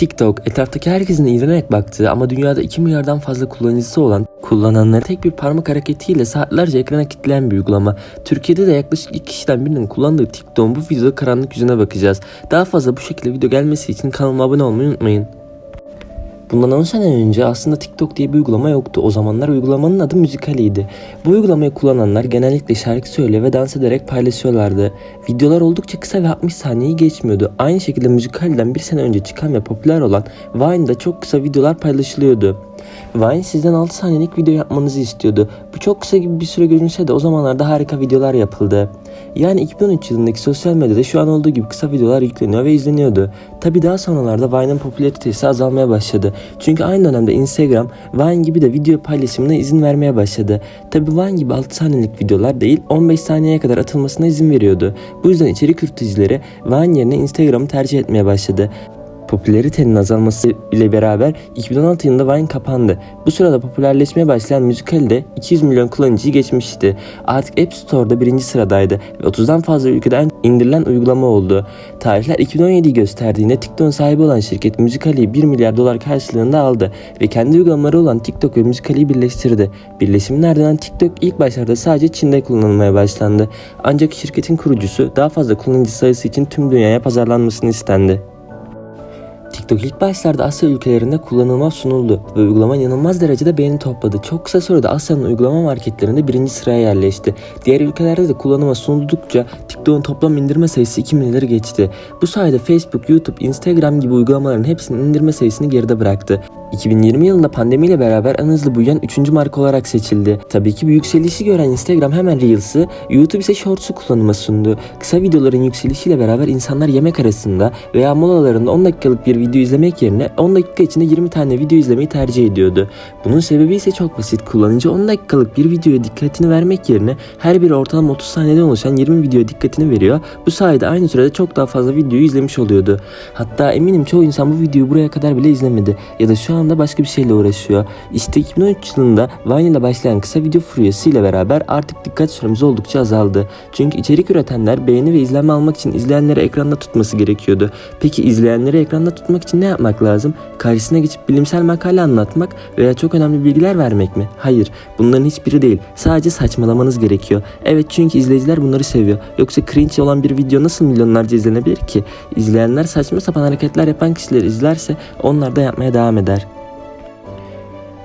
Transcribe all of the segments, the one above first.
TikTok, etraftaki herkesin iğrenerek baktığı ama dünyada 2 milyardan fazla kullanıcısı olan, kullananları tek bir parmak hareketiyle saatlerce ekrana kilitleyen bir uygulama. Türkiye'de de yaklaşık 2 kişiden birinin kullandığı TikTok'un bu videoda karanlık yüzüne bakacağız. Daha fazla bu şekilde video gelmesi için kanalıma abone olmayı unutmayın. Bundan 10 sene önce aslında TikTok diye bir uygulama yoktu. O zamanlar uygulamanın adı Musical.ly'di. Bu uygulamayı kullananlar genellikle şarkı söyle ve dans ederek paylaşıyorlardı. Videolar oldukça kısa ve 60 saniyeyi geçmiyordu. Aynı şekilde Musical'den bir sene önce çıkan ve popüler olan Vine'da çok kısa videolar paylaşılıyordu. Vine sizden 6 saniyelik video yapmanızı istiyordu. Bu çok kısa gibi bir süre görünse de o zamanlarda harika videolar yapıldı. Yani 2013 yılındaki sosyal medyada şu an olduğu gibi kısa videolar yükleniyor ve izleniyordu. Tabi daha sonralarda Vine'ın popülaritesi azalmaya başladı. Çünkü aynı dönemde Instagram, Vine gibi de video paylaşımına izin vermeye başladı. Tabi Vine gibi 6 saniyelik videolar değil 15 saniyeye kadar atılmasına izin veriyordu. Bu yüzden içerik üreticileri Vine yerine Instagram'ı tercih etmeye başladı. Popülaritenin azalması ile beraber 2016 yılında Vine kapandı. Bu sırada popülerleşmeye başlayan Musical de 200 milyon kullanıcıyı geçmişti. Artık App Store'da birinci sıradaydı ve 30'dan fazla ülkeden indirilen uygulama oldu. Tarihler 2017'yi gösterdiğinde TikTok'un sahibi olan şirket Musical'i 1 milyar dolar karşılığında aldı ve kendi uygulamaları olan TikTok ve Musical'i birleştirdi. Birleşimin ardından TikTok ilk başlarda sadece Çin'de kullanılmaya başlandı. Ancak şirketin kurucusu daha fazla kullanıcı sayısı için tüm dünyaya pazarlanmasını istendi. TikTok ilk başlarda Asya ülkelerinde kullanılma sunuldu ve uygulama inanılmaz derecede beğeni topladı. Çok kısa sürede Asya'nın uygulama marketlerinde birinci sıraya yerleşti. Diğer ülkelerde de kullanıma sunuldukça TikTok'un toplam indirme sayısı 2 milyarı geçti. Bu sayede Facebook, YouTube, Instagram gibi uygulamaların hepsinin indirme sayısını geride bıraktı. 2020 yılında pandemiyle beraber en hızlı büyüyen 3. marka olarak seçildi. Tabii ki bu yükselişi gören Instagram hemen Reels'ı, YouTube ise Shorts'u kullanıma sundu. Kısa videoların yükselişiyle beraber insanlar yemek arasında veya molalarında 10 dakikalık bir video izlemek yerine 10 dakika içinde 20 tane video izlemeyi tercih ediyordu. Bunun sebebi ise çok basit. Kullanıcı 10 dakikalık bir videoya dikkatini vermek yerine her biri ortalama 30 saniyeden oluşan 20 videoya dikkatini veriyor. Bu sayede aynı sürede çok daha fazla videoyu izlemiş oluyordu. Hatta eminim çoğu insan bu videoyu buraya kadar bile izlemedi ya da şu anda başka bir şeyle uğraşıyor. İşte 2013 yılında Vine ile başlayan kısa video furyası ile beraber artık dikkat süremiz oldukça azaldı. Çünkü içerik üretenler beğeni ve izlenme almak için izleyenleri ekranda tutması gerekiyordu. Peki izleyenleri ekranda tutmak için ne yapmak lazım? Karşısına geçip bilimsel makale anlatmak veya çok önemli bilgiler vermek mi? Hayır, bunların hiçbiri değil. Sadece saçmalamanız gerekiyor. Evet çünkü izleyiciler bunları seviyor. Yoksa cringe olan bir video nasıl milyonlarca izlenebilir ki? İzleyenler saçma sapan hareketler yapan kişileri izlerse onlar da yapmaya devam eder.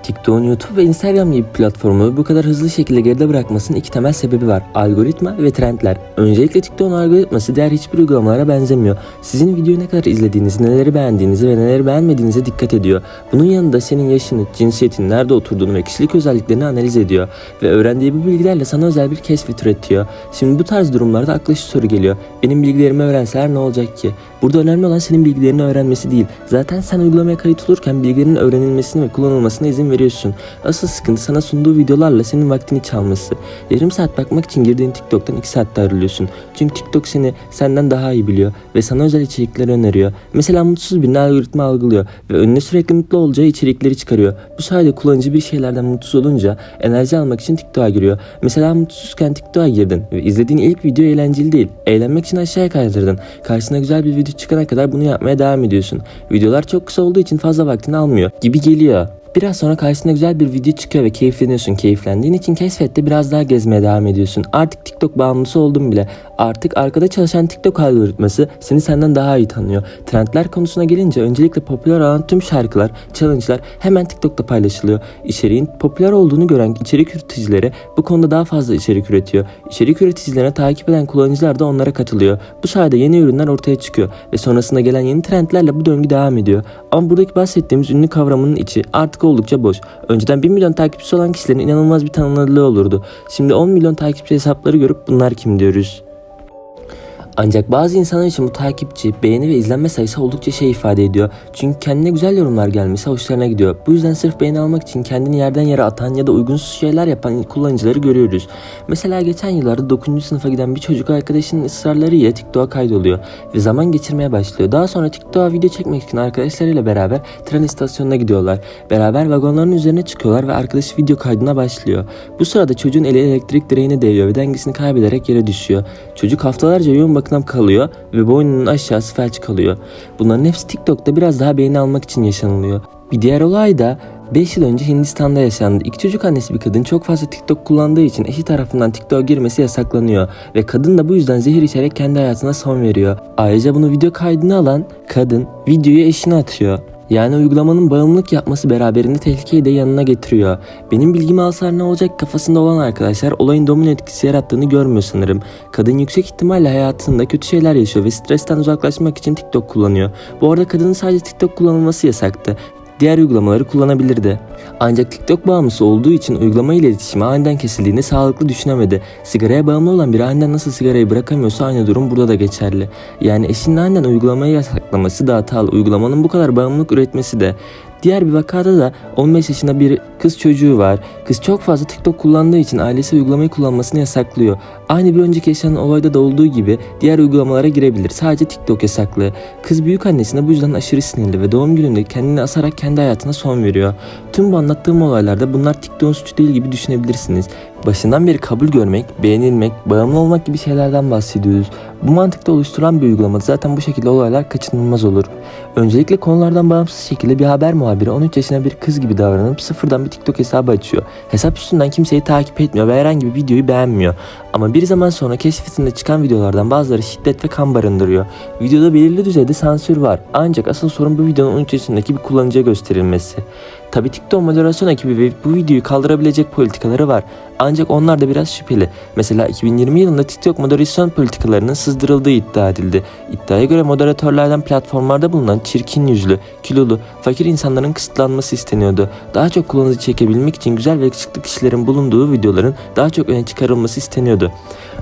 TikTok'un YouTube ve Instagram gibi platformu bu kadar hızlı şekilde geride bırakmasının iki temel sebebi var. Algoritma ve trendler. Öncelikle TikTok'un algoritması diğer hiçbir uygulamalara benzemiyor. Sizin videoyu ne kadar izlediğinizi, neleri beğendiğinizi ve neleri beğenmediğinize dikkat ediyor. Bunun yanında senin yaşını, cinsiyetini, nerede oturduğunu ve kişilik özelliklerini analiz ediyor. Ve öğrendiği bu bilgilerle sana özel bir keşfet üretiyor. Şimdi bu tarz durumlarda akla şu soru geliyor. Benim bilgilerimi öğrenseler ne olacak ki? Burada önemli olan senin bilgilerini öğrenmesi değil. Zaten sen uygulamaya kayıt olurken bilgilerin öğrenilmesine ve kullanılmasına izin veriyorsun. Asıl sıkıntı sana sunduğu videolarla senin vaktini çalması. Yarım saat bakmak için girdiğin TikTok'tan 2 saatte ayrılıyorsun. Çünkü TikTok seni senden daha iyi biliyor ve sana özel içerikler öneriyor. Mesela mutsuz birini algoritma algılıyor ve önüne sürekli mutlu olacağı içerikleri çıkarıyor. Bu sayede kullanıcı bir şeylerden mutsuz olunca enerji almak için TikTok'a giriyor. Mesela mutsuzken TikTok'a girdin ve izlediğin ilk video eğlenceli değil. Eğlenmek için aşağıya kaydırdın. Karşısına güzel bir video çıkana kadar bunu yapmaya devam ediyorsun. Videolar çok kısa olduğu için fazla vaktini almıyor gibi geliyor. Biraz sonra karşısına güzel bir video çıkıyor ve keyifleniyorsun. Keyiflendiğin için keşfette biraz daha gezmeye devam ediyorsun. Artık TikTok bağımlısı oldun bile. Artık arkada çalışan TikTok algoritması seni senden daha iyi tanıyor. Trendler konusuna gelince öncelikle popüler olan tüm şarkılar, challenge'lar hemen TikTok'ta paylaşılıyor. İçeriğin popüler olduğunu gören içerik üreticileri bu konuda daha fazla içerik üretiyor. İçerik üreticilerine takip eden kullanıcılar da onlara katılıyor. Bu sayede yeni ürünler ortaya çıkıyor ve sonrasında gelen yeni trendlerle bu döngü devam ediyor. Ama buradaki bahsettiğimiz ünlü kavramının içi artık oldukça boş. Önceden 1 milyon takipçisi olan kişilerin inanılmaz bir tanınırlığı olurdu. Şimdi 10 milyon takipçi hesapları görüp bunlar kim diyoruz. Ancak bazı insanlar için bu takipçi, beğeni ve izlenme sayısı oldukça şey ifade ediyor. Çünkü kendine güzel yorumlar gelmesi hoşlarına gidiyor. Bu yüzden sırf beğeni almak için kendini yerden yere atan ya da uygunsuz şeyler yapan kullanıcıları görüyoruz. Mesela geçen yıllarda 9. sınıfa giden bir çocuk arkadaşının ısrarlarıyla TikTok'a kaydoluyor ve zaman geçirmeye başlıyor. Daha sonra TikTok'a video çekmek için arkadaşlarıyla beraber tren istasyonuna gidiyorlar. Beraber vagonların üzerine çıkıyorlar ve arkadaşı video kaydına başlıyor. Bu sırada çocuğun eli elektrik direğine değiyor ve dengesini kaybederek yere düşüyor. Çocuk haftalarca yoğun bakım bakına kalıyor ve boynunun aşağısı felç kalıyor. Bunların hepsi TikTok'ta biraz daha beğeni almak için yaşanılıyor. Bir diğer olay da 5 yıl önce Hindistan'da yaşandı. İki çocuk annesi bir kadın çok fazla TikTok kullandığı için eşi tarafından TikTok'a girmesi yasaklanıyor. Ve kadın da bu yüzden zehir içerek kendi hayatına son veriyor. Ayrıca bunu video kaydını alan kadın videoyu eşine atıyor. Yani uygulamanın bağımlılık yapması beraberinde tehlikeyi de yanına getiriyor. Benim bilgimi alsalar ne olacak kafasında olan arkadaşlar olayın domino etkisi yarattığını görmüyor sanırım. Kadın yüksek ihtimalle hayatında kötü şeyler yaşıyor ve stresten uzaklaşmak için TikTok kullanıyor. Bu arada kadının sadece TikTok kullanılması yasaktı diğer uygulamaları kullanabilirdi. Ancak TikTok bağımlısı olduğu için uygulama ile iletişimi aniden kesildiğini sağlıklı düşünemedi. Sigaraya bağımlı olan biri aniden nasıl sigarayı bırakamıyorsa aynı durum burada da geçerli. Yani eşinin aniden uygulamayı yasaklaması da hatalı. Uygulamanın bu kadar bağımlılık üretmesi de. Diğer bir vakada da 15 yaşında bir kız çocuğu var. Kız çok fazla TikTok kullandığı için ailesi uygulamayı kullanmasını yasaklıyor. Aynı bir önceki yaşanan olayda da olduğu gibi diğer uygulamalara girebilir. Sadece TikTok yasaklı. Kız büyük annesine bu yüzden aşırı sinirli ve doğum gününde kendini asarak kendi hayatına son veriyor. Tüm bu anlattığım olaylarda bunlar TikTok'un suçu değil gibi düşünebilirsiniz. Başından beri kabul görmek, beğenilmek, bağımlı olmak gibi şeylerden bahsediyoruz. Bu mantıkta oluşturan bir uygulamada zaten bu şekilde olaylar kaçınılmaz olur. Öncelikle konulardan bağımsız şekilde bir haber muhabiri 13 yaşında bir kız gibi davranıp sıfırdan bir TikTok hesabı açıyor. Hesap üstünden kimseyi takip etmiyor ve herhangi bir videoyu beğenmiyor. Ama bir zaman sonra keşfetinde çıkan videolardan bazıları şiddet ve kan barındırıyor. Videoda belirli düzeyde sansür var. Ancak asıl sorun bu videonun 13 yaşındaki bir kullanıcıya gösterilmesi. Tabi TikTok moderasyon ekibi ve bu videoyu kaldırabilecek politikaları var. Ancak onlar da biraz şüpheli. Mesela 2020 yılında TikTok moderasyon politikalarının sızdırıldığı iddia edildi. İddiaya göre moderatörlerden platformlarda bulunan çirkin yüzlü, kilolu, fakir insanların kısıtlanması isteniyordu. Daha çok kullanıcı çekebilmek için güzel ve yakışıklı kişilerin bulunduğu videoların daha çok öne çıkarılması isteniyordu.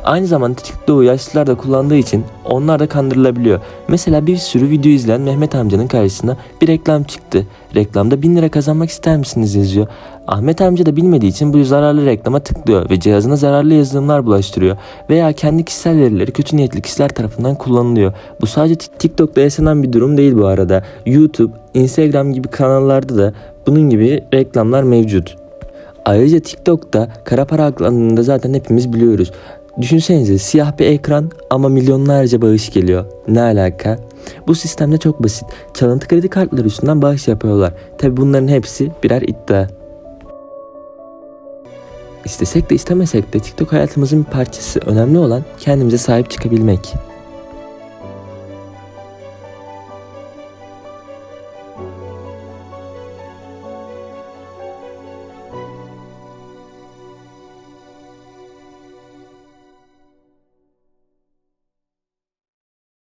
Aynı zamanda TikTok'u yaşlılar da kullandığı için onlar da kandırılabiliyor. Mesela bir sürü video izleyen Mehmet amcanın karşısına bir reklam çıktı. Reklamda 1000 lira kazanmak ister misiniz yazıyor. Ahmet amca da bilmediği için bu zararlı reklama tıklıyor ve cihazına zararlı yazılımlar bulaştırıyor. Veya kendi kişisel verileri kötü niyetli kişiler tarafından kullanılıyor. Bu sadece TikTok'ta yaşanan bir durum değil bu arada. YouTube, Instagram gibi kanallarda da bunun gibi reklamlar mevcut. Ayrıca TikTok'ta kara para aklandığında zaten hepimiz biliyoruz. Düşünsenize siyah bir ekran ama milyonlarca bağış geliyor. Ne alaka? Bu sistemde çok basit. Çalıntı kredi kartları üstünden bağış yapıyorlar. Tabi bunların hepsi birer iddia. İstesek de istemesek de TikTok hayatımızın bir parçası. Önemli olan kendimize sahip çıkabilmek.